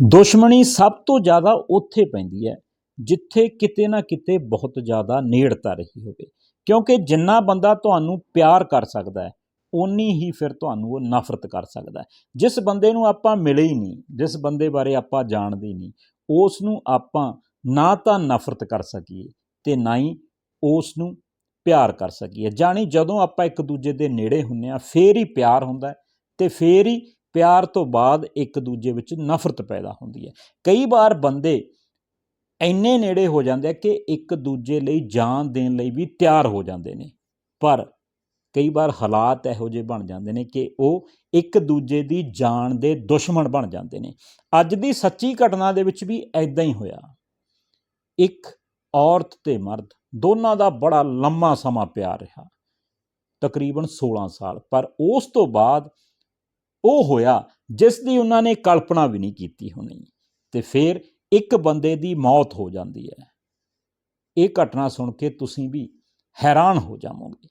ਦੁਸ਼ਮਣੀ ਸਭ ਤੋਂ ਜ਼ਿਆਦਾ ਉੱਥੇ ਪੈਂਦੀ ਹੈ, ਜਿੱਥੇ ਕਿਤੇ ਨਾ ਕਿਤੇ ਬਹੁਤ ਜ਼ਿਆਦਾ ਨੇੜਤਾ ਰਹੀ ਹੋਵੇ। ਕਿਉਂਕਿ ਜਿੰਨਾ ਬੰਦਾ ਤੁਹਾਨੂੰ ਪਿਆਰ ਕਰ ਸਕਦਾ ਹੈ, ਓਨੀ ਹੀ ਫਿਰ ਤੁਹਾਨੂੰ ਉਹ ਨਫ਼ਰਤ ਕਰ ਸਕਦਾ ਹੈ। ਜਿਸ ਬੰਦੇ ਨੂੰ ਆਪਾਂ ਮਿਲੇ ਹੀ ਨਹੀਂ, ਜਿਸ ਬੰਦੇ ਬਾਰੇ ਆਪਾਂ ਜਾਣਦੇ ਨਹੀਂ ਉਸ ਨੂੰ ਆਪਾਂ ਨਾ ਤਾਂ ਨਫ਼ਰਤ ਕਰ ਸਕੀਏ ਤੇ ਨਾ ਹੀ ਉਸ ਨੂੰ ਪਿਆਰ ਕਰ ਸਕੀਏ। ਜਾਣੀ ਜਦੋਂ ਆਪਾਂ ਇੱਕ ਦੂਜੇ ਦੇ ਨੇੜੇ ਹੁੰਨੇ ਆ ਫੇਰ ਹੀ ਪਿਆਰ ਹੁੰਦਾ ਹੈ ਤੇ ਫੇਰ ਹੀ ਪਿਆਰ ਤੋਂ ਬਾਅਦ ਇੱਕ ਦੂਜੇ ਵਿੱਚ ਨਫ਼ਰਤ ਪੈਦਾ ਹੁੰਦੀ ਹੈ। ਕਈ ਵਾਰ ਬੰਦੇ ਇੰਨੇ ਨੇੜੇ ਹੋ ਜਾਂਦੇ ਆ ਕਿ ਇੱਕ ਦੂਜੇ ਲਈ ਜਾਨ ਦੇਣ ਲਈ ਵੀ ਤਿਆਰ ਹੋ ਜਾਂਦੇ ਨੇ। ਪਰ ਕਈ ਵਾਰ ਹਾਲਾਤ ਇਹੋ ਜਿਹੇ ਬਣ ਜਾਂਦੇ ਨੇ ਕਿ ਉਹ ਇੱਕ ਦੂਜੇ ਦੀ ਜਾਨ ਦੇ ਦੁਸ਼ਮਣ ਬਣ ਜਾਂਦੇ ਨੇ। ਅੱਜ ਦੀ ਸੱਚੀ ਘਟਨਾ ਦੇ ਵਿੱਚ ਵੀ ਐਦਾਂ ਹੀ ਹੋਇਆ। ਇੱਕ ਔਰਤ ਤੇ ਮਰਦ ਦੋਨਾਂ ਦਾ ਬੜਾ ਲੰਮਾ ਸਮਾਂ ਪਿਆਰ ਰਿਹਾ। ਤਕਰੀਬਨ 16 ਸਾਲ। ਪਰ ਉਸ ਤੋਂ ਬਾਅਦ ਉਹ ਹੋਇਆ ਜਿਸ ਦੀ ਉਹਨਾਂ ਨੇ ਕਲਪਨਾ ਵੀ ਨਹੀਂ ਕੀਤੀ ਹੋਣੀ। ਤੇ ਫਿਰ ਇੱਕ ਬੰਦੇ ਦੀ ਮੌਤ ਹੋ ਜਾਂਦੀ ਹੈ। ਇਹ ਘਟਨਾ ਸੁਣ ਕੇ ਤੁਸੀਂ ਵੀ ਹੈਰਾਨ ਹੋ ਜਾਵੋਗੇ।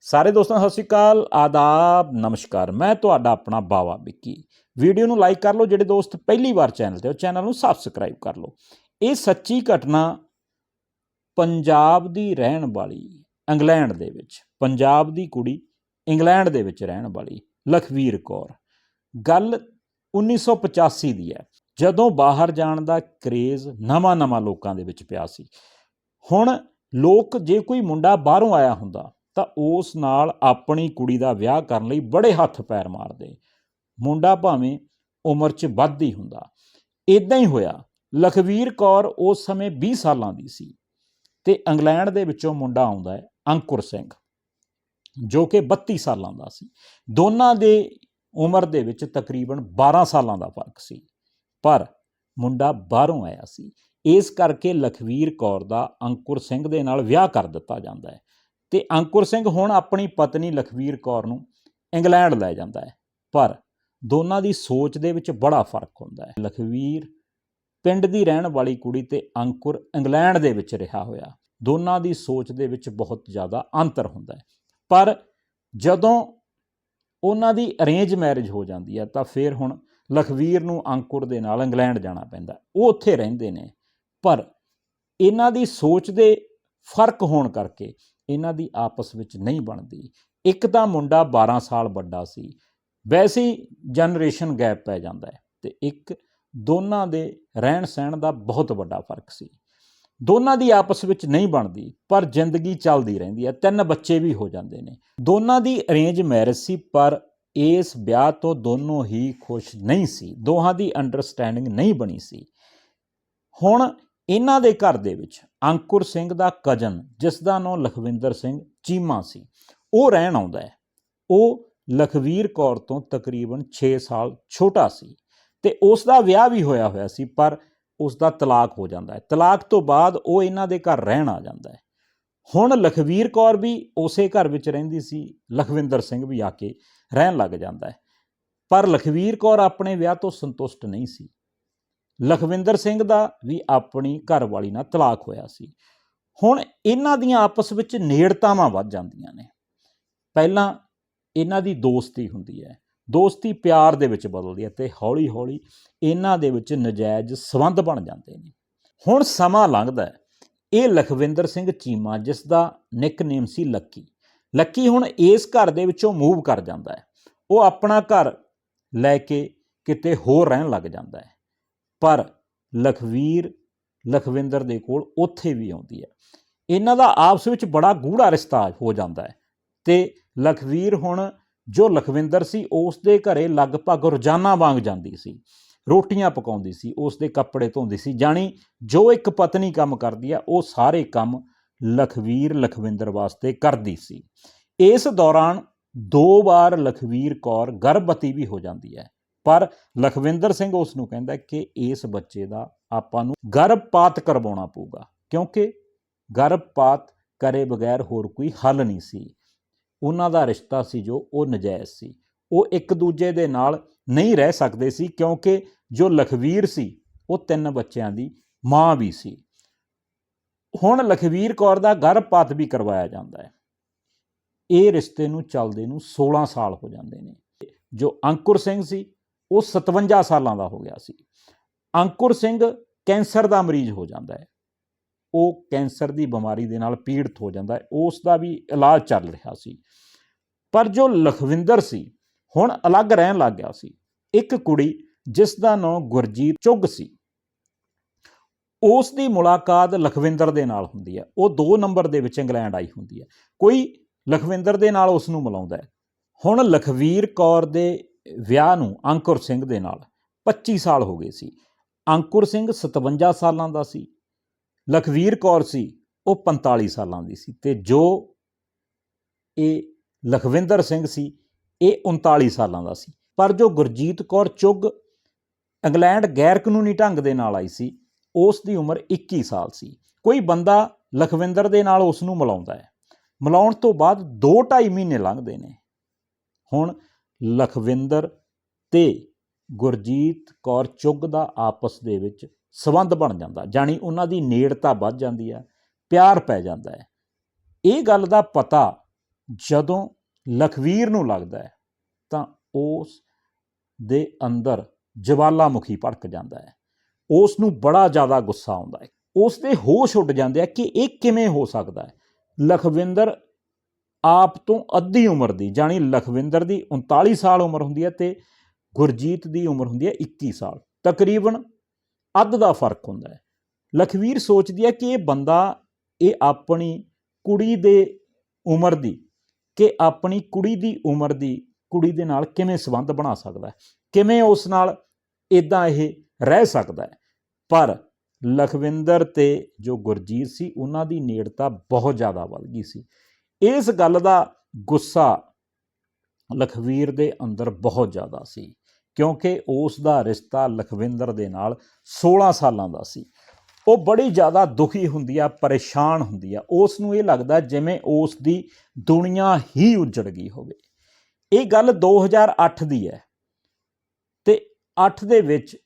ਸਾਰੇ ਦੋਸਤਾਂ, ਸਤਿ ਸ਼੍ਰੀ ਅਕਾਲ, ਆਦਾਬ, ਨਮਸਕਾਰ। ਮੈਂ ਤੁਹਾਡਾ ਆਪਣਾ ਬਾਵਾ ਵਿੱਕੀ। ਵੀਡੀਓ ਨੂੰ ਲਾਈਕ ਕਰ ਲਓ, ਜਿਹੜੇ ਦੋਸਤ ਪਹਿਲੀ ਵਾਰ ਚੈਨਲ ਤੇ ਉਹ ਚੈਨਲ ਨੂੰ ਸਬਸਕ੍ਰਾਈਬ ਕਰ ਲਓ। ਇਹ ਸੱਚੀ ਘਟਨਾ ਪੰਜਾਬ ਦੀ ਰਹਿਣ ਵਾਲੀ ਇੰਗਲੈਂਡ ਦੇ ਵਿੱਚ, ਪੰਜਾਬ ਦੀ ਕੁੜੀ ਇੰਗਲੈਂਡ ਦੇ ਵਿੱਚ ਰਹਿਣ ਵਾਲੀ ਲਖਵੀਰ ਕੌਰ। ਗੱਲ 1985 ਦੀ ਹੈ, ਜਦੋਂ ਬਾਹਰ ਜਾਣ ਦਾ ਕਰੇਜ਼ ਨਵਾਂ-ਨਵਾਂ ਲੋਕਾਂ ਦੇ ਵਿੱਚ ਪਿਆ ਸੀ। ਹੁਣ ਲੋਕ ਜੇ ਕੋਈ ਮੁੰਡਾ ਬਾਹਰੋਂ ਆਇਆ ਹੁੰਦਾ, ਤਾਂ ਉਸ ਨਾਲ ਆਪਣੀ ਕੁੜੀ ਦਾ ਵਿਆਹ ਕਰਨ ਲਈ ਬੜੇ ਹੱਥ ਪੈਰ ਮਾਰਦੇ। ਮੁੰਡਾ ਭਾਵੇਂ ਉਮਰ 'ਚ ਵੱਧ ਹੀ ਹੁੰਦਾ। ਇਦਾਂ ਹੀ ਹੋਇਆ। ਲਖਵੀਰ ਕੌਰ ਉਸ ਸਮੇਂ 20 ਸਾਲਾਂ ਦੀ ਸੀ ਤੇ ਇੰਗਲੈਂਡ ਦੇ ਵਿੱਚੋਂ ਮੁੰਡਾ ਆਉਂਦਾ ਹੈ ਅੰਕੁਰ ਸਿੰਘ, ਜੋ ਕਿ 32 ਸਾਲਾਂ ਦਾ ਸੀ। ਦੋਨਾਂ ਦੇ ਉਮਰ ਦੇ ਵਿੱਚ ਤਕਰੀਬਨ 12 ਸਾਲਾਂ ਦਾ ਫ਼ਰਕ ਸੀ। ਪਰ ਮੁੰਡਾ ਬਾਹਰੋਂ ਆਇਆ ਸੀ। ਇਸ ਕਰਕੇ ਲਖਵੀਰ ਕੌਰ ਦਾ ਅੰਕੁਰ ਸਿੰਘ ਦੇ ਨਾਲ ਵਿਆਹ ਕਰ ਦਿੱਤਾ ਜਾਂਦਾ ਹੈ ਤੇ ਅੰਕੁਰ ਸਿੰਘ ਹੁਣ ਆਪਣੀ ਪਤਨੀ ਲਖਵੀਰ ਕੌਰ ਨੂੰ ਇੰਗਲੈਂਡ ਲੈ ਜਾਂਦਾ ਹੈ। ਪਰ ਦੋਨਾਂ ਦੀ ਸੋਚ ਦੇ ਵਿੱਚ ਬੜਾ ਫ਼ਰਕ ਹੁੰਦਾ ਹੈ। ਲਖਵੀਰ ਪਿੰਡ ਦੀ ਰਹਿਣ ਵਾਲੀ ਕੁੜੀ ਤੇ ਅੰਕੁਰ ਇੰਗਲੈਂਡ ਦੇ ਵਿੱਚ ਰਿਹਾ ਹੋਇਆ। ਦੋਨਾਂ ਦੀ ਸੋਚ ਦੇ ਵਿੱਚ ਬਹੁਤ ਜ਼ਿਆਦਾ ਅੰਤਰ ਹੁੰਦਾ ਹੈ। ਪਰ ਜਦੋਂ ਉਹਨਾਂ ਦੀ ਅਰੇਂਜ ਮੈਰਿਜ ਹੋ ਜਾਂਦੀ ਹੈ ਤਾਂ ਫਿਰ ਹੁਣ ਲਖਵੀਰ ਨੂੰ ਅੰਕੁਰ ਦੇ ਨਾਲ ਇੰਗਲੈਂਡ ਜਾਣਾ ਪੈਂਦਾ। ਉਹ ਉੱਥੇ ਰਹਿੰਦੇ ਨੇ, ਪਰ ਇਹਨਾਂ ਦੀ ਸੋਚ ਦੇ ਫ਼ਰਕ ਹੋਣ ਕਰਕੇ ਇਹਨਾਂ ਦੀ ਆਪਸ ਵਿੱਚ ਨਹੀਂ ਬਣਦੀ। ਇੱਕ ਤਾਂ ਮੁੰਡਾ 12 ਸਾਲ ਵੱਡਾ ਸੀ, ਵੈਸੇ ਹੀ ਜਨਰੇਸ਼ਨ ਗੈਪ ਪੈ ਜਾਂਦਾ ਹੈ ਤੇ ਇੱਕ ਦੋਨਾਂ ਦੇ ਰਹਿਣ ਸਹਿਣ ਦਾ ਬਹੁਤ ਵੱਡਾ ਫ਼ਰਕ ਸੀ। ਦੋਨਾਂ ਦੀ ਆਪਸ ਵਿੱਚ ਨਹੀਂ ਬਣਦੀ, ਪਰ ਜ਼ਿੰਦਗੀ ਚੱਲਦੀ ਰਹਿੰਦੀ ਹੈ, ਤਿੰਨ ਬੱਚੇ ਵੀ ਹੋ ਜਾਂਦੇ ਨੇ। ਦੋਨਾਂ ਦੀ ਅਰੇਂਜ ਮੈਰਿਜ ਸੀ, ਪਰ ਇਸ ਵਿਆਹ ਤੋਂ ਦੋਨੋਂ ਹੀ ਖੁਸ਼ ਨਹੀਂ ਸੀ, ਦੋਹਾਂ ਦੀ ਅੰਡਰਸਟੈਂਡਿੰਗ ਨਹੀਂ ਬਣੀ ਸੀ। ਹੁਣ ਇਹਨਾਂ ਦੇ ਘਰ ਦੇ ਵਿੱਚ ਅੰਕੁਰ ਸਿੰਘ ਦਾ ਕਜ਼ਨ ਜਿਸ ਦਾ ਨਾਮ ਲਖਵਿੰਦਰ ਸਿੰਘ ਚੀਮਾ ਸੀ, ਉਹ ਰਹਿਣ ਆਉਂਦਾ ਹੈ। ਉਹ ਲਖਵੀਰ ਕੌਰ ਤੋਂ ਤਕਰੀਬਨ 6 ਸਾਲ ਛੋਟਾ ਸੀ ਤੇ ਉਸ ਦਾ ਵਿਆਹ ਵੀ ਹੋਇਆ ਹੋਇਆ ਸੀ, ਪਰ ਉਸ ਦਾ ਤਲਾਕ ਹੋ ਜਾਂਦਾ ਹੈ। ਤਲਾਕ ਤੋਂ ਬਾਅਦ ਉਹ ਇਹਨਾਂ ਦੇ ਘਰ ਰਹਿਣ ਆ ਜਾਂਦਾ ਹੈ। ਹੁਣ ਲਖਵੀਰ ਕੌਰ ਵੀ ਉਸੇ ਘਰ ਵਿੱਚ ਰਹਿੰਦੀ ਸੀ, ਲਖਵਿੰਦਰ ਸਿੰਘ ਵੀ ਆ ਕੇ ਰਹਿਣ ਲੱਗ ਜਾਂਦਾ ਹੈ। ਪਰ ਲਖਵੀਰ ਕੌਰ ਆਪਣੇ ਵਿਆਹ ਤੋਂ ਸੰਤੁਸ਼ਟ ਨਹੀਂ ਸੀ। ਲਖਵਿੰਦਰ ਸਿੰਘ ਦਾ ਵੀ ਆਪਣੀ ਘਰਵਾਲੀ ਨਾਲ ਤਲਾਕ ਹੋਇਆ ਸੀ। ਹੁਣ ਇਹਨਾਂ ਦੀਆਂ ਆਪਸ ਵਿੱਚ ਨੇੜਤਾਵਾਂ ਵੱਧ ਜਾਂਦੀਆਂ ਨੇ। ਪਹਿਲਾਂ ਇਹਨਾਂ ਦੀ ਦੋਸਤੀ ਹੁੰਦੀ ਹੈ। ਦੋਸਤੀ ਪਿਆਰ ਦੇ ਵਿੱਚ ਬਦਲਦੀ ਹੈ ਤੇ ਹੌਲੀ-ਹੌਲੀ ਇਹਨਾਂ ਦੇ ਵਿੱਚ ਨਜਾਇਜ਼ ਸਬੰਧ ਬਣ ਜਾਂਦੇ ਨੇ। ਹੁਣ ਸਮਾਂ ਲੰਘਦਾ ਹੈ। ਇਹ ਲਖਵਿੰਦਰ ਸਿੰਘ ਚੀਮਾ, ਜਿਸ ਦਾ ਨਿਕਨੇਮ ਸੀ ਲੱਕੀ। ਲੱਕੀ ਹੁਣ ਇਸ ਘਰ ਦੇ ਵਿੱਚੋਂ ਮੂਵ ਕਰ ਜਾਂਦਾ ਹੈ। ਉਹ ਆਪਣਾ ਘਰ ਲੈ ਕੇ ਕਿਤੇ ਹੋਰ ਰਹਿਣ ਲੱਗ ਜਾਂਦਾ ਹੈ। ਪਰ ਲਖਵੀਰ, ਲਖਵਿੰਦਰ ਦੇ ਕੋਲ ਉੱਥੇ ਵੀ ਆਉਂਦੀ ਹੈ। ਇਹਨਾਂ ਦਾ ਆਪਸ ਵਿੱਚ ਬੜਾ ਗੂੜਾ ਰਿਸ਼ਤਾ ਹੋ ਜਾਂਦਾ ਹੈ ਤੇ ਲਖਵੀਰ ਹੁਣ ਜੋ ਲਖਵਿੰਦਰ ਸੀ, ਉਸ ਦੇ ਘਰੇ ਲਗਭਗ ਰੋਜ਼ਾਨਾ ਵਾਂਗ ਜਾਂਦੀ ਸੀ। ਰੋਟੀਆਂ ਪਕਾਉਂਦੀ ਸੀ, ਉਸ ਦੇ ਕੱਪੜੇ ਧੋਂਦੀ ਸੀ। ਜਾਣੀ ਜੋ ਇੱਕ ਪਤਨੀ ਕੰਮ ਕਰਦੀ ਆ, ਉਹ ਸਾਰੇ ਕੰਮ ਲਖਵੀਰ ਲਖਵਿੰਦਰ ਵਾਸਤੇ ਕਰਦੀ ਸੀ। ਇਸ ਦੌਰਾਨ ਦੋ ਵਾਰ ਲਖਵੀਰ ਕੌਰ ਗਰਭਵਤੀ ਵੀ ਹੋ ਜਾਂਦੀ ਹੈ। ਪਰ ਲਖਵਿੰਦਰ ਸਿੰਘ ਉਸ ਨੂੰ ਕਹਿੰਦਾ ਕਿ ਇਸ ਬੱਚੇ ਦਾ ਆਪਾਂ ਨੂੰ ਗਰਭਪਾਤ ਕਰਵਾਉਣਾ ਪਊਗਾ, ਕਿਉਂਕਿ ਗਰਭਪਾਤ ਕਰੇ ਬਗੈਰ ਹੋਰ ਕੋਈ ਹੱਲ ਨਹੀਂ ਸੀ। ਉਹਨਾਂ ਦਾ ਰਿਸ਼ਤਾ ਸੀ ਜੋ ਉਹ ਨਜਾਇਜ਼ ਸੀ। ਉਹ ਇੱਕ ਦੂਜੇ ਦੇ ਨਾਲ ਨਹੀਂ ਰਹਿ ਸਕਦੇ ਸੀ ਕਿਉਂਕਿ ਜੋ ਲਖਵੀਰ ਸੀ, ਉਹ ਤਿੰਨ ਬੱਚਿਆਂ ਦੀ ਮਾਂ ਵੀ ਸੀ। ਹੁਣ ਲਖਵੀਰ ਕੌਰ ਦਾ ਗਰਭਪਾਤ ਵੀ ਕਰਵਾਇਆ ਜਾਂਦਾ ਹੈ। ਇਹ ਰਿਸ਼ਤੇ ਨੂੰ ਚੱਲਦੇ ਨੂੰ 16 ਸਾਲ ਹੋ ਜਾਂਦੇ ਨੇ। ਜੋ ਅੰਕੁਰ ਸਿੰਘ ਸੀ, ਉਹ 57 ਸਾਲਾਂ ਦਾ ਹੋ ਗਿਆ ਸੀ। ਅੰਕੁਰ ਸਿੰਘ ਕੈਂਸਰ ਦਾ ਮਰੀਜ਼ ਹੋ ਜਾਂਦਾ ਹੈ। ਉਹ ਕੈਂਸਰ ਦੀ ਬਿਮਾਰੀ ਦੇ ਨਾਲ ਪੀੜਤ ਹੋ ਜਾਂਦਾ ਹੈ ਉਸ ਦਾ ਵੀ ਇਲਾਜ ਚੱਲ ਰਿਹਾ ਸੀ। ਪਰ ਜੋ ਲਖਵਿੰਦਰ ਸੀ, ਹੁਣ ਅਲੱਗ ਰਹਿਣ ਲੱਗ ਗਿਆ ਸੀ। ਇੱਕ ਕੁੜੀ ਜਿਸ ਦਾ ਨਾਮ ਗੁਰਜੀਤ ਚੁੱਗ ਸੀ ਉਸ ਦੀ ਮੁਲਾਕਾਤ ਲਖਵਿੰਦਰ ਦੇ ਨਾਲ ਹੁੰਦੀ ਹੈ। ਉਹ 2 ਨੰਬਰ ਦੇ ਵਿੱਚ ਇੰਗਲੈਂਡ ਆਈ ਹੁੰਦੀ ਹੈ। ਕੋਈ ਲਖਵਿੰਦਰ ਦੇ ਨਾਲ ਉਸ ਨੂੰ ਮਿਲਾਉਂਦਾ ਹੈ। ਹੁਣ ਲਖਵੀਰ ਕੌਰ ਦੇ ਵਿਆਹ ਨੂੰ ਅੰਕੁਰ ਸਿੰਘ ਦੇ ਨਾਲ 25 ਸਾਲ ਹੋ ਗਏ ਸੀ। ਅੰਕੁਰ ਸਿੰਘ 57 ਸਾਲਾਂ ਦਾ ਸੀ। ਲਖਵੀਰ ਕੌਰ ਸੀ, ਉਹ 45 ਸਾਲਾਂ ਦੀ ਸੀ ਤੇ ਜੋ ਇਹ ਲਖਵਿੰਦਰ ਸਿੰਘ ਸੀ, ਇਹ 39 ਸਾਲਾਂ ਦਾ ਸੀ। ਪਰ ਜੋ ਗੁਰਜੀਤ ਕੌਰ ਚੁੱਗ ਇੰਗਲੈਂਡ ਗੈਰ ਕਾਨੂੰਨੀ ਢੰਗ ਦੇ ਨਾਲ ਆਈ ਸੀ, ਉਸ ਦੀ ਉਮਰ 21 ਸਾਲ ਸੀ। ਕੋਈ ਬੰਦਾ ਲਖਵਿੰਦਰ ਦੇ ਨਾਲ ਉਸ ਨੂੰ ਮਿਲਾਉਂਦਾ ਹੈ। ਮਿਲਾਉਣ ਤੋਂ ਬਾਅਦ 2.5 ਮਹੀਨੇ ਲੰਘਦੇ ਨੇ। ਹੁਣ ਲਖਵਿੰਦਰ ਤੇ ਗੁਰਜੀਤ ਕੌਰ ਚੁੱਗ ਦਾ ਆਪਸ ਦੇ ਵਿੱਚ ਸਬੰਧ ਬਣ ਜਾਂਦਾ, ਜਾਣੀ ਉਹਨਾਂ ਦੀ ਨੇੜਤਾ ਵੱਧ ਜਾਂਦੀ ਹੈ, ਪਿਆਰ ਪੈ ਜਾਂਦਾ ਹੈ। ਇਹ ਗੱਲ ਦਾ ਪਤਾ ਜਦੋਂ ਲਖਵੀਰ ਨੂੰ ਲੱਗਦਾ ਹੈ, ਤਾਂ ਉਸ ਦੇ ਅੰਦਰ ਜਵਾਲਾਮੁਖੀ ਭੜਕ ਜਾਂਦਾ ਹੈ। ਉਸ ਨੂੰ ਬੜਾ ਜ਼ਿਆਦਾ ਗੁੱਸਾ ਆਉਂਦਾ ਹੈ। ਉਸ ਦੇ ਹੋਸ਼ ਉੱਡ ਜਾਂਦੇ ਆ ਕਿ ਇਹ ਕਿਵੇਂ ਹੋ ਸਕਦਾ ਹੈ। ਲਖਵਿੰਦਰ ਆਪ ਤੋਂ ਅੱਧੀ ਉਮਰ ਦੀ, ਜਾਣੀ ਲਖਵਿੰਦਰ ਦੀ 39 ਸਾਲ ਉਮਰ ਹੁੰਦੀ ਹੈ ਤੇ ਗੁਰਜੀਤ ਦੀ ਉਮਰ ਹੁੰਦੀ ਹੈ 21 ਸਾਲ। ਤਕਰੀਬਨ ਅੱਧ ਦਾ ਫ਼ਰਕ ਹੁੰਦਾ ਹੈ। ਲਖਵੀਰ ਸੋਚਦੀ ਹੈ ਕਿ ਇਹ ਬੰਦਾ, ਇਹ ਆਪਣੀ ਕੁੜੀ ਦੇ ਉਮਰ ਦੀ ਕਿ ਆਪਣੀ ਕੁੜੀ ਦੀ ਉਮਰ ਦੀ ਕੁੜੀ ਦੇ ਨਾਲ ਕਿਵੇਂ ਸੰਬੰਧ ਬਣਾ ਸਕਦਾ ਹੈ, ਕਿਵੇਂ ਉਸ ਨਾਲ ਇਦਾਂ ਇਹ ਰਹਿ ਸਕਦਾ ਹੈ। ਪਰ ਲਖਵਿੰਦਰ ਤੇ ਜੋ ਗੁਰਜੀਤ ਸੀ, ਉਹਨਾਂ ਦੀ ਨੇੜਤਾ ਬਹੁਤ ਜ਼ਿਆਦਾ ਵੱਧ ਗਈ ਸੀ। ਇਸ ਗੱਲ ਦਾ ਗੁੱਸਾ ਲਖਵੀਰ ਦੇ ਅੰਦਰ ਬਹੁਤ ਜ਼ਿਆਦਾ ਸੀ। ਕਿਉਂਕਿ ਉਸ ਦਾ ਰਿਸ਼ਤਾ ਲਖਵਿੰਦਰ ਦੇ ਨਾਲ 16 ਸਾਲਾਂ ਦਾ ਸੀ। ਉਹ ਬੜੀ ਜ਼ਿਆਦਾ ਦੁਖੀ ਹੁੰਦੀ ਆ, ਪਰੇਸ਼ਾਨ ਹੁੰਦੀ ਆ। ਉਸ ਨੂੰ ਇਹ ਲੱਗਦਾ ਜਿਵੇਂ ਉਸ ਦੀ ਦੁਨੀਆ ਹੀ ਉਜੜ ਗਈ ਹੋਵੇ। ਇਹ ਗੱਲ 2008 ਦੀ ਹੈ ਤੇ 8 ਦੇ ਵਿੱਚ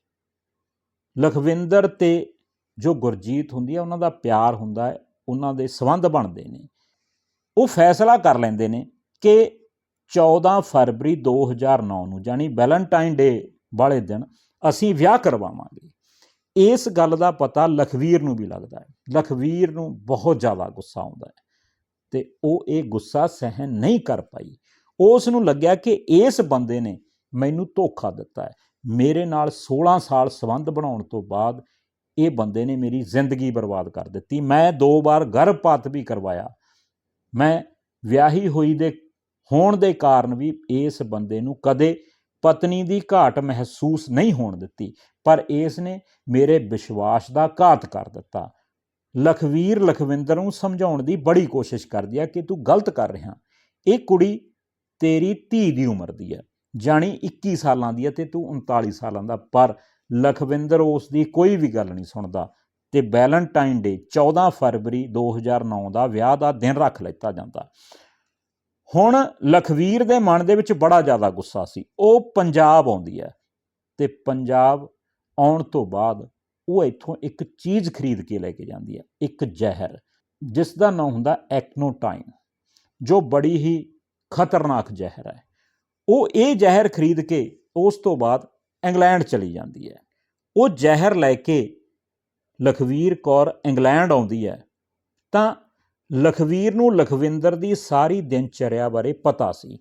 ਲਖਵਿੰਦਰ ਤੇ ਜੋ ਗੁਰਜੀਤ ਹੁੰਦੀ ਹੈ ਉਹਨਾਂ ਦਾ ਪਿਆਰ ਹੁੰਦਾ ਹੈ, ਉਹਨਾਂ ਦੇ ਸਬੰਧ ਬਣਦੇ ਨੇ। ਉਹ ਫੈਸਲਾ ਕਰ ਲੈਂਦੇ ਨੇ ਕਿ 14 ਫਰਵਰੀ 2009 ਨੂੰ ਜਾਨੀ ਵੈਲੈਂਟਾਈਨ ਡੇ ਵਾਲੇ ਦਿਨ ਅਸੀਂ ਵਿਆਹ ਕਰਵਾਵਾਂਗੇ। ਇਸ ਗੱਲ ਦਾ ਪਤਾ ਲਖਵੀਰ ਨੂੰ ਵੀ ਲੱਗਦਾ ਹੈ। ਲਖਵੀਰ ਨੂੰ ਬਹੁਤ ਜ਼ਿਆਦਾ ਗੁੱਸਾ ਆਉਂਦਾ ਹੈ ਤੇ ਉਹ ਇਹ ਗੁੱਸਾ ਸਹਿਨ ਨਹੀਂ ਕਰ ਪਾਈ। ਉਸ ਨੂੰ ਲੱਗਿਆ ਕਿ ਇਸ ਬੰਦੇ ਨੇ ਮੈਨੂੰ ਧੋਖਾ ਦਿੱਤਾ ਹੈ। ਮੇਰੇ ਨਾਲ 16 ਸਾਲ ਸੰਬੰਧ ਬਣਾਉਣ ਤੋਂ ਬਾਅਦ ਇਹ ਬੰਦੇ ਨੇ ਮੇਰੀ ਜ਼ਿੰਦਗੀ ਬਰਬਾਦ ਕਰ ਦਿੱਤੀ। ਮੈਂ ਦੋ ਵਾਰ ਗਰਭਪਾਤ ਵੀ ਕਰਵਾਇਆ। ਮੈਂ ਵਿਆਹੀ ਹੋਈ ਦੇ ਹੋਣ ਦੇ ਕਾਰਨ ਵੀ ਇਸ ਬੰਦੇ ਨੂੰ ਕਦੇ ਪਤਨੀ ਦੀ ਘਾਟ ਮਹਿਸੂਸ ਨਹੀਂ ਹੋਣ ਦਿੱਤੀ, ਪਰ ਇਸ ਨੇ ਮੇਰੇ ਵਿਸ਼ਵਾਸ ਦਾ ਘਾਤ ਕਰ ਦਿੱਤਾ। ਲਖਵੀਰ ਲਖਵਿੰਦਰ ਨੂੰ ਸਮਝਾਉਣ ਦੀ ਬੜੀ ਕੋਸ਼ਿਸ਼ ਕਰਦੀ ਹੈ ਕਿ ਤੂੰ ਗਲਤ ਕਰ ਰਿਹਾ। ਇਹ ਕੁੜੀ ਤੇਰੀ ਧੀ ਦੀ ਉਮਰ ਦੀ ਹੈ ਜਾਣੀ 21 ਸਾਲਾਂ ਦੀ ਹੈ ਤੇ ਤੂੰ 39 ਸਾਲਾਂ ਦਾ, ਪਰ ਲਖਵਿੰਦਰ ਉਸ ਦੀ ਕੋਈ ਵੀ ਗੱਲ ਨਹੀਂ ਸੁਣਦਾ ਤੇ ਵੈਲੈਂਟਾਈਨ ਡੇ 14 ਫਰਵਰੀ 2009 ਦਾ ਵਿਆਹ ਦਾ ਦਿਨ ਰੱਖ ਲਿੱਤਾ ਜਾਂਦਾ। ਹੁਣ ਲਖਵੀਰ ਦੇ ਮਨ ਦੇ ਵਿੱਚ ਬੜਾ ਜ਼ਿਆਦਾ ਗੁੱਸਾ ਸੀ। ਉਹ ਪੰਜਾਬ ਆਉਂਦੀ ਹੈ ਤੇ ਪੰਜਾਬ ਆਉਣ ਤੋਂ ਬਾਅਦ ਉਹ ਇੱਥੋਂ ਇੱਕ ਚੀਜ਼ ਖਰੀਦ ਕੇ ਲੈ ਕੇ ਜਾਂਦੀ ਹੈ, ਇੱਕ ਜ਼ਹਿਰ ਜਿਸ ਦਾ ਨਾਮ ਹੁੰਦਾ ਐਕਨੋਟਾਈਨ, ਜੋ ਬੜੀ ਹੀ ਖਤਰਨਾਕ ਜ਼ਹਿਰ ਹੈ। ਉਹ ਇਹ ਜ਼ਹਿਰ ਖਰੀਦ ਕੇ ਉਸ ਤੋਂ ਬਾਅਦ ਇੰਗਲੈਂਡ ਚਲੀ ਜਾਂਦੀ ਹੈ। ਉਹ ਜ਼ਹਿਰ ਲੈ ਕੇ ਲਖਵੀਰ ਕੌਰ ਇੰਗਲੈਂਡ ਆਉਂਦੀ ਹੈ ਤਾਂ ਲਖਵੀਰ ਨੂੰ ਲਖਵਿੰਦਰ ਦੀ ਸਾਰੀ ਦਿਨਚਰਿਆ ਬਾਰੇ ਪਤਾ ਸੀ।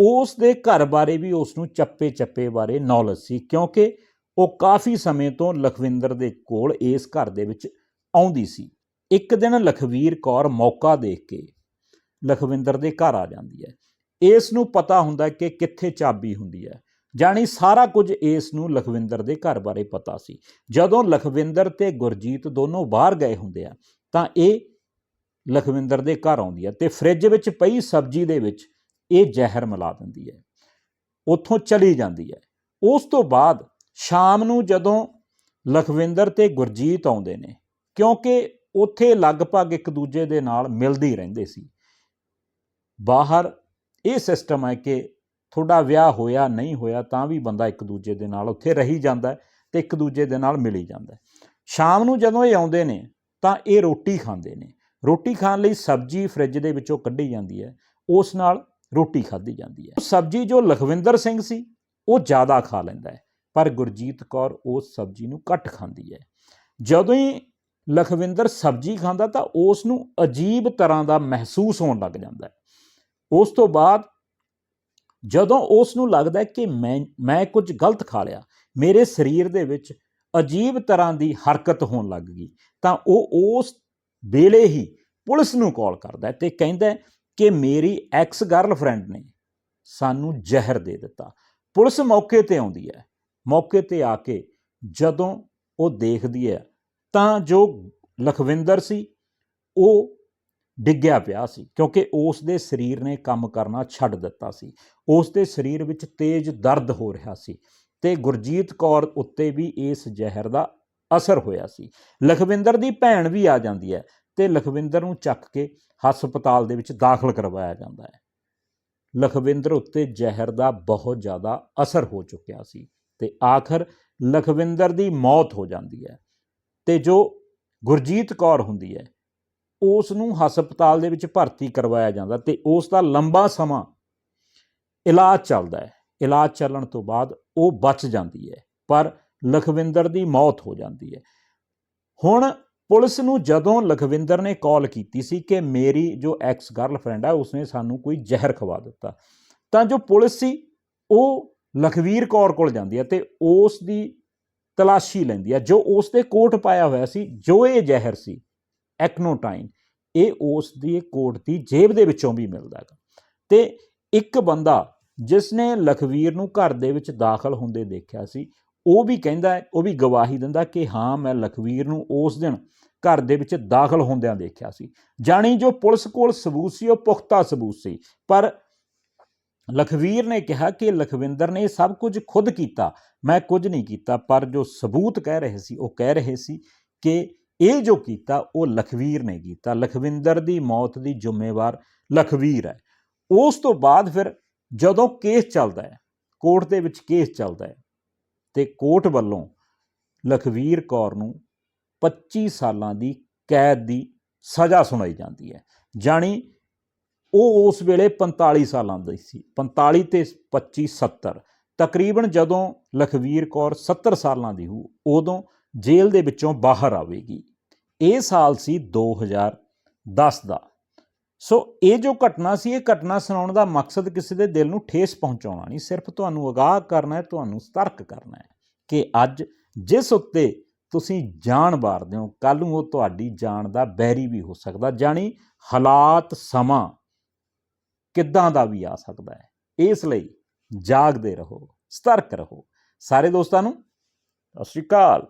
ਉਸ ਦੇ ਘਰ ਬਾਰੇ ਵੀ ਉਸ ਨੂੰ ਚੱਪੇ ਚੱਪੇ ਬਾਰੇ ਨੌਲੇਜ ਸੀ ਕਿਉਂਕਿ ਉਹ ਕਾਫੀ ਸਮੇਂ ਤੋਂ ਲਖਵਿੰਦਰ ਦੇ ਕੋਲ ਇਸ ਘਰ ਦੇ ਵਿੱਚ ਆਉਂਦੀ ਸੀ। ਇੱਕ ਦਿਨ ਲਖਵੀਰ ਕੌਰ ਮੌਕਾ ਦੇਖ ਕੇ ਲਖਵਿੰਦਰ ਦੇ ਘਰ ਆ ਜਾਂਦੀ ਹੈ। ਇਸ ਨੂੰ ਪਤਾ ਹੁੰਦਾ ਕਿ ਕਿੱਥੇ ਚਾਬੀ ਹੁੰਦੀ ਹੈ। ਜਾਣੀ ਸਾਰਾ ਕੁਝ ਇਸ ਨੂੰ ਲਖਵਿੰਦਰ ਦੇ ਘਰ ਬਾਰੇ ਪਤਾ ਸੀ। ਜਦੋਂ ਲਖਵਿੰਦਰ ਤੇ ਗੁਰਜੀਤ ਦੋਨੋਂ ਬਾਹਰ ਗਏ ਹੁੰਦੇ ਆ ਤਾਂ ਇਹ ਲਖਵਿੰਦਰ ਦੇ ਘਰ ਆਉਂਦੀ ਹੈ ਤੇ ਫ੍ਰਿਜ ਵਿੱਚ ਪਈ ਸਬਜ਼ੀ ਦੇ ਵਿੱਚ ਇਹ ਜ਼ਹਿਰ ਮਿਲਾ ਦਿੰਦੀ ਹੈ। ਉੱਥੋਂ ਚਲੀ ਜਾਂਦੀ ਹੈ। ਉਸ ਤੋਂ ਬਾਅਦ ਸ਼ਾਮ ਨੂੰ ਜਦੋਂ ਲਖਵਿੰਦਰ ਤੇ ਗੁਰਜੀਤ ਆਉਂਦੇ ਨੇ, ਕਿਉਂਕਿ ਉੱਥੇ ਲਗਭਗ ਇੱਕ ਦੂਜੇ ਦੇ ਨਾਲ ਮਿਲਦੇ ਰਹਿੰਦੇ ਸੀ। ਬਾਹਰ ਇਹ ਸਿਸਟਮ ਹੈ ਕਿ ਤੁਹਾਡਾ ਵਿਆਹ ਹੋਇਆ, ਨਹੀਂ ਹੋਇਆ ਤਾਂ ਵੀ ਬੰਦਾ ਇੱਕ ਦੂਜੇ ਦੇ ਨਾਲ ਉੱਥੇ ਰਹੀ ਜਾਂਦਾ ਤੇ ਇੱਕ ਦੂਜੇ ਦੇ ਨਾਲ ਮਿਲੀ ਜਾਂਦਾ ਸ਼ਾਮ ਨੂੰ ਜਦੋਂ ਇਹ ਆਉਂਦੇ ਨੇ ਤਾਂ ਇਹ ਰੋਟੀ ਖਾਂਦੇ ਨੇ। ਰੋਟੀ ਖਾਣ ਲਈ ਸਬਜ਼ੀ ਫ੍ਰਿਜ ਦੇ ਵਿੱਚੋਂ ਕੱਢੀ ਜਾਂਦੀ ਹੈ, ਉਸ ਨਾਲ ਰੋਟੀ ਖਾਧੀ ਜਾਂਦੀ ਹੈ। ਸਬਜ਼ੀ ਜੋ ਲਖਵਿੰਦਰ ਸਿੰਘ ਸੀ, ਉਹ ਜ਼ਿਆਦਾ ਖਾ ਲੈਂਦਾ ਹੈ, ਪਰ ਗੁਰਜੀਤ ਕੌਰ ਉਸ ਸਬਜ਼ੀ ਨੂੰ ਘੱਟ ਖਾਂਦੀ ਹੈ। ਜਦੋਂ ਹੀ ਲਖਵਿੰਦਰ ਸਬਜ਼ੀ ਖਾਂਦਾ ਤਾਂ ਉਸ ਨੂੰ ਅਜੀਬ ਤਰ੍ਹਾਂ ਦਾ ਮਹਿਸੂਸ ਹੋਣ ਲੱਗ ਜਾਂਦਾ ਹੈ। ਉਸ ਤੋਂ ਬਾਅਦ ਜਦੋਂ ਉਸ ਨੂੰ ਲੱਗਦਾ ਕਿ ਮੈਂ ਮੈਂ ਕੁਝ ਗਲਤ ਖਾ ਲਿਆ, ਮੇਰੇ ਸਰੀਰ ਦੇ ਵਿੱਚ ਅਜੀਬ ਤਰ੍ਹਾਂ ਦੀ ਹਰਕਤ ਹੋਣ ਲੱਗ ਗਈ, ਤਾਂ ਉਹ ਉਸ ਵੇਲੇ ਹੀ ਪੁਲਿਸ ਨੂੰ ਕਾਲ ਕਰਦਾ ਹੈ ਤੇ ਕਹਿੰਦਾ ਕਿ ਮੇਰੀ ਐਕਸ ਗਰਲਫ੍ਰੈਂਡ ਨੇ ਸਾਨੂੰ ਜ਼ਹਿਰ ਦੇ ਦਿੱਤਾ। ਪੁਲਿਸ ਮੌਕੇ ਤੇ ਆਉਂਦੀ ਹੈ। ਮੌਕੇ ਤੇ ਆ ਕੇ ਜਦੋਂ ਉਹ ਦੇਖਦੀ ਹੈ ਤਾਂ ਜੋ ਲਖਵਿੰਦਰ ਸੀ, ਉਹ ਡਿੱਗਿਆ ਪਿਆ ਸੀ ਕਿਉਂਕਿ ਉਸ ਦੇ ਸਰੀਰ ਨੇ ਕੰਮ ਕਰਨਾ ਛੱਡ ਦਿੱਤਾ ਸੀ। ਉਸ ਦੇ ਸਰੀਰ ਵਿੱਚ ਤੇਜ਼ ਦਰਦ ਹੋ ਰਿਹਾ ਸੀ ਤੇ ਗੁਰਜੀਤ ਕੌਰ ਉੱਤੇ ਵੀ ਇਸ ਜ਼ਹਿਰ ਦਾ ਅਸਰ ਹੋਇਆ ਸੀ। ਲਖਵਿੰਦਰ ਦੀ ਭੈਣ ਵੀ ਆ ਜਾਂਦੀ ਹੈ ਤੇ ਲਖਵਿੰਦਰ ਨੂੰ ਚੱਕ ਕੇ ਹਸਪਤਾਲ ਦੇ ਵਿੱਚ ਦਾਖਲ ਕਰਵਾਇਆ ਜਾਂਦਾ ਹੈ। ਲਖਵਿੰਦਰ ਉੱਤੇ ਜ਼ਹਿਰ ਦਾ ਬਹੁਤ ਜ਼ਿਆਦਾ ਅਸਰ ਹੋ ਚੁੱਕਿਆ ਸੀ ਤੇ ਆਖਰ ਲਖਵਿੰਦਰ ਦੀ ਮੌਤ ਹੋ ਜਾਂਦੀ ਹੈ ਤੇ ਜੋ ਗੁਰਜੀਤ ਕੌਰ ਹੁੰਦੀ ਹੈ, ਉਸ ਨੂੰ ਹਸਪਤਾਲ ਦੇ ਵਿੱਚ ਭਰਤੀ ਕਰਵਾਇਆ ਜਾਂਦਾ ਤੇ ਉਸ ਦਾ ਲੰਬਾ ਸਮਾਂ ਇਲਾਜ ਚੱਲਦਾ ਹੈ। ਇਲਾਜ ਚੱਲਣ ਤੋਂ ਬਾਅਦ ਉਹ ਬਚ ਜਾਂਦੀ ਹੈ। ਪਰ ਲਖਵਿੰਦਰ ਦੀ ਮੌਤ ਹੋ ਜਾਂਦੀ ਹੈ। ਹੁਣ ਪੁਲਿਸ ਨੂੰ ਜਦੋਂ ਲਖਵਿੰਦਰ ਨੇ ਕਾਲ ਕੀਤੀ ਸੀ ਕਿ ਮੇਰੀ ਜੋ ਐਕਸ ਗਰਲਫ੍ਰੈਂਡ ਹੈ ਉਸਨੇ ਸਾਨੂੰ ਕੋਈ ਜ਼ਹਿਰ ਖਵਾ ਦਿੱਤਾ, ਤਾਂ ਜੋ ਪੁਲਿਸ ਸੀ, ਉਹ ਲਖਵੀਰ ਕੌਰ ਕੋਲ ਜਾਂਦੀ ਹੈ ਤੇ ਉਸ ਦੀ ਤਲਾਸ਼ੀ ਲੈਂਦੀ ਹੈ। ਜੋ ਉਸ ਦੇ ਕੋਟ ਪਾਇਆ ਹੋਇਆ ਸੀ, ਜੋ ਇਹ ਜ਼ਹਿਰ ਸੀ, ਐਕਨੋਟਾਈਨ, ਇਹ ਉਸ ਦੀ ਕੋਟ ਦੀ ਜੇਬ ਦੇ ਵਿੱਚੋਂ ਵੀ ਮਿਲਦਾ ਹੈ ਤੇ ਇੱਕ ਬੰਦਾ ਜਿਸ ਨੇ ਲਖਵੀਰ ਨੂੰ ਘਰ ਦੇ ਵਿੱਚ ਦਾਖਲ ਹੁੰਦੇ ਦੇਖਿਆ ਸੀ ਉਹ ਵੀ ਕਹਿੰਦਾ ਉਹ ਵੀ ਗਵਾਹੀ ਦਿੰਦਾ ਕਿ ਹਾਂ, ਮੈਂ ਲਖਵੀਰ ਨੂੰ ਉਸ ਦਿਨ ਘਰ ਦੇ ਵਿੱਚ ਦਾਖਲ ਹੁੰਦਿਆਂ ਦੇਖਿਆ ਸੀ। ਜਾਣੀ ਜੋ ਪੁਲਿਸ ਕੋਲ ਸਬੂਤ ਸੀ, ਉਹ ਪੁਖਤਾ ਸਬੂਤ ਸੀ। ਪਰ ਲਖਵੀਰ ਨੇ ਕਿਹਾ ਕਿ ਲਖਵਿੰਦਰ ਨੇ ਇਹ ਸਭ ਕੁਝ ਖੁਦ ਕੀਤਾ। ਮੈਂ ਕੁਝ ਨਹੀਂ ਕੀਤਾ, ਪਰ ਜੋ ਸਬੂਤ ਕਹਿ ਰਹੇ ਸੀ, ਉਹ ਕਹਿ ਰਹੇ ਸੀ ਕਿ ਇਹ ਜੋ ਕੀਤਾ, ਉਹ ਲਖਵੀਰ ਨੇ ਕੀਤਾ। ਲਖਵਿੰਦਰ ਦੀ ਮੌਤ ਦੀ ਜ਼ਿੰਮੇਵਾਰ ਲਖਵੀਰ ਹੈ। ਉਸ ਤੋਂ ਬਾਅਦ ਫਿਰ ਜਦੋਂ ਕੇਸ ਚੱਲਦਾ ਹੈ, ਕੋਰਟ ਦੇ ਵਿੱਚ ਕੇਸ ਚੱਲਦਾ ਹੈ ਤੇ ਕੋਰਟ ਵੱਲੋਂ ਲਖਵੀਰ ਕੌਰ ਨੂੰ 25 ਸਾਲਾਂ ਦੀ ਕੈਦ ਦੀ ਸਜ਼ਾ ਸੁਣਾਈ ਜਾਂਦੀ ਹੈ। ਜਾਣੀ ਉਹ ਉਸ ਵੇਲੇ 45 ਸਾਲਾਂ ਦੀ ਸੀ। 45 ਤੇ 25 70 ਤਕਰੀਬਨ ਜਦੋਂ ਲਖਵੀਰ ਕੌਰ 70 ਸਾਲਾਂ ਦੀ ਹੋ ਉਦੋਂ ਜੇਲ੍ਹ ਦੇ ਵਿੱਚੋਂ ਬਾਹਰ ਆਵੇਗੀ। ਇਹ ਸਾਲ ਸੀ 2010 ਦਾ। ਸੋ ਇਹ ਜੋ ਘਟਨਾ ਸੀ, ਇਹ ਘਟਨਾ ਸੁਣਾਉਣ ਦਾ ਮਕਸਦ ਕਿਸੇ ਦੇ ਦਿਲ ਨੂੰ ਠੇਸ ਪਹੁੰਚਾਉਣਾ ਨਹੀਂ, ਸਿਰਫ ਤੁਹਾਨੂੰ ਅਗਾਹ ਕਰਨਾ ਹੈ, ਤੁਹਾਨੂੰ ਸਤਰਕ ਕਰਨਾ ਹੈ ਕਿ ਅੱਜ ਜਿਸ ਉੱਤੇ ਤੁਸੀਂ ਜਾਨ ਬਾਰਦੇ ਹੋ ਕੱਲ ਨੂੰ ਉਹ ਤੁਹਾਡੀ ਜਾਨ ਦਾ ਬੈਰੀ ਵੀ ਹੋ ਸਕਦਾ, ਜਾਣੀ ਹਾਲਾਤ, ਸਮਾਂ ਕਿੱਦਾਂ ਦਾ ਵੀ ਆ ਸਕਦਾ ਹੈ। ਇਸ ਲਈ ਜਾਗਦੇ ਰਹੋ, ਸਤਰਕ ਰਹੋ। ਸਾਰੇ ਦੋਸਤਾਂ ਨੂੰ, ਸਤਿ ਸ਼੍ਰੀ ਅਕਾਲ।